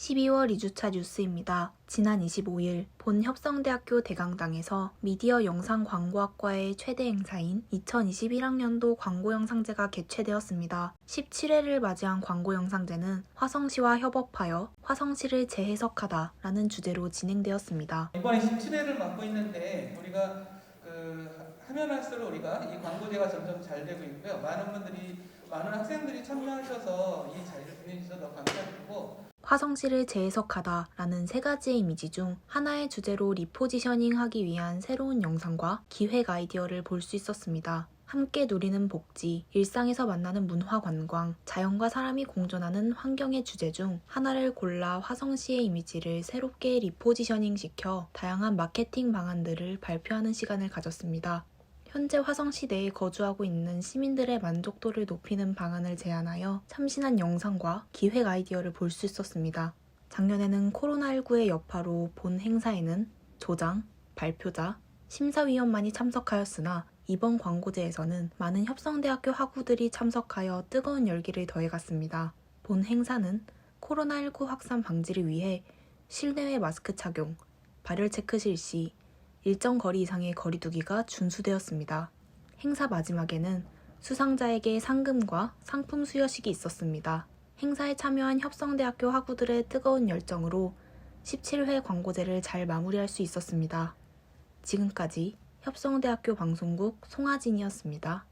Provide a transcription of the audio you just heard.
12월 2주차 뉴스입니다. 지난 25일 본 협성대학교 대강당에서 미디어 영상 광고학과의 최대 행사인 2021학년도 광고영상제가 개최되었습니다. 17회를 맞이한 광고영상제는 화성시와 협업하여 화성시를 재해석하다 라는 주제로 진행되었습니다. 이번에 17회를 맡고 있는데 우리가 그 하면 할수록 우리가 이 광고제가 점점 잘 되고 있고요. 많은 분들이 많은 학생들이 참여하셔서 이 자리를 너무 감사드리고 화성시를 재해석하다 라는 세 가지의 이미지 중 하나의 주제로 리포지셔닝 하기 위한 새로운 영상과 기획 아이디어를 볼 수 있었습니다. 함께 누리는 복지, 일상에서 만나는 문화 관광, 자연과 사람이 공존하는 환경의 주제 중 하나를 골라 화성시의 이미지를 새롭게 리포지셔닝 시켜 다양한 마케팅 방안들을 발표하는 시간을 가졌습니다. 현재 화성시 내에 거주하고 있는 시민들의 만족도를 높이는 방안을 제안하여 참신한 영상과 기획 아이디어를 볼 수 있었습니다. 작년에는 코로나19의 여파로 본 행사에는 조장, 발표자, 심사위원만이 참석하였으나 이번 광고제에서는 많은 협성대학교 학우들이 참석하여 뜨거운 열기를 더해갔습니다. 본 행사는 코로나19 확산 방지를 위해 실내외 마스크 착용, 발열 체크 실시, 일정 거리 이상의 거리두기가 준수되었습니다. 행사 마지막에는 수상자에게 상금과 상품 수여식이 있었습니다. 행사에 참여한 협성대학교 학우들의 뜨거운 열정으로 17회 광고제를 잘 마무리할 수 있었습니다. 지금까지 협성대학교 방송국 송하진이었습니다.